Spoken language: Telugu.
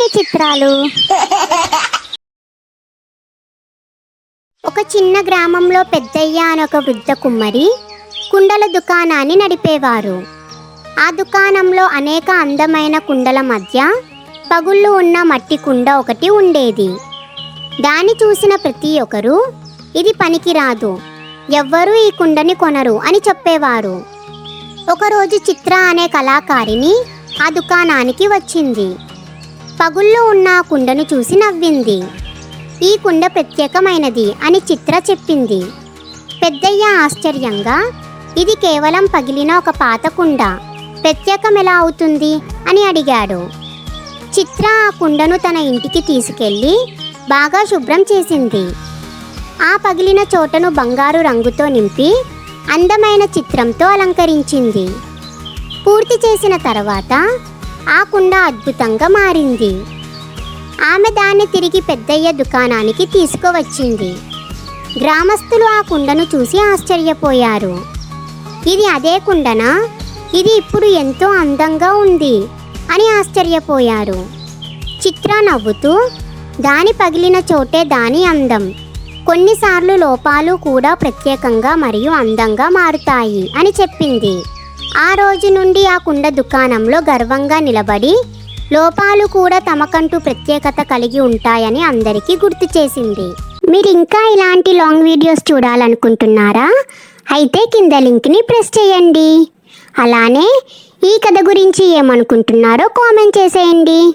మరిన్ని చిత్రాలు? ఒక చిన్న గ్రామంలో పెద్దయ్య అని ఒక వృద్ధ కుమ్మరి కుండల దుకాణాన్ని నడిపేవారు. ఆ దుకాణంలో అనేక అందమైన కుండల మధ్య పగుళ్ళు ఉన్న మట్టి కుండ ఒకటి ఉండేది. దాన్ని చూసిన ప్రతి ఒక్కరూ ఇది పనికిరాదు. ఎవ్వరూ ఈ కుండని కొనరు అని చెప్పేవారు. ఒకరోజు చిత్ర అనే కళాకారిణి ఆ దుకాణానికి వచ్చింది. పగుల్లో ఉన్న ఆ కుండను చూసి నవ్వింది. ఈ కుండ ప్రత్యేకమైనది అని చిత్ర చెప్పింది. పెద్దయ్య ఆశ్చర్యంగా ఇది కేవలం పగిలిన ఒక పాత కుండ. ప్రత్యేకం ఎలా అవుతుంది? అని అడిగాడు. చిత్ర ఆ కుండను తన ఇంటికి తీసుకెళ్ళి బాగా శుభ్రం చేసింది. ఆ పగిలిన చోటను బంగారు రంగుతో నింపి అందమైన చిత్రంతో అలంకరించింది. పూర్తి చేసిన తర్వాత ఆ కుండ అద్భుతంగా మారింది. ఆమె దాన్ని తిరిగి పెద్దయ్య దుకాణానికి తీసుకువచ్చింది. గ్రామస్తులు ఆ కుండను చూసి ఆశ్చర్యపోయారు. ఇది అదే కుండనా? ఇది ఇప్పుడు ఎంతో అందంగా ఉంది అని ఆశ్చర్యపోయారు. చిత్ర నవ్వుతూ దాని పగిలిన చోటే దాని అందం. కొన్నిసార్లు లోపాలు కూడా ప్రత్యేకంగా మరియు అందంగా మారుతాయి అని చెప్పింది. ఆ రోజు నుండి ఆ కుండ దుకాణంలో గర్వంగా నిలబడి లోపాలు కూడా తమకంటూ ప్రత్యేకత కలిగి ఉంటాయని అందరికీ గుర్తు చేసింది. మీరు ఇంకా ఇలాంటి లాంగ్ వీడియోస్ చూడాలనుకుంటున్నారా? అయితే కింద లింక్ని ప్రెస్ చేయండి. అలానే ఈ కథ గురించి ఏమనుకుంటున్నారో కామెంట్ చేసేయండి.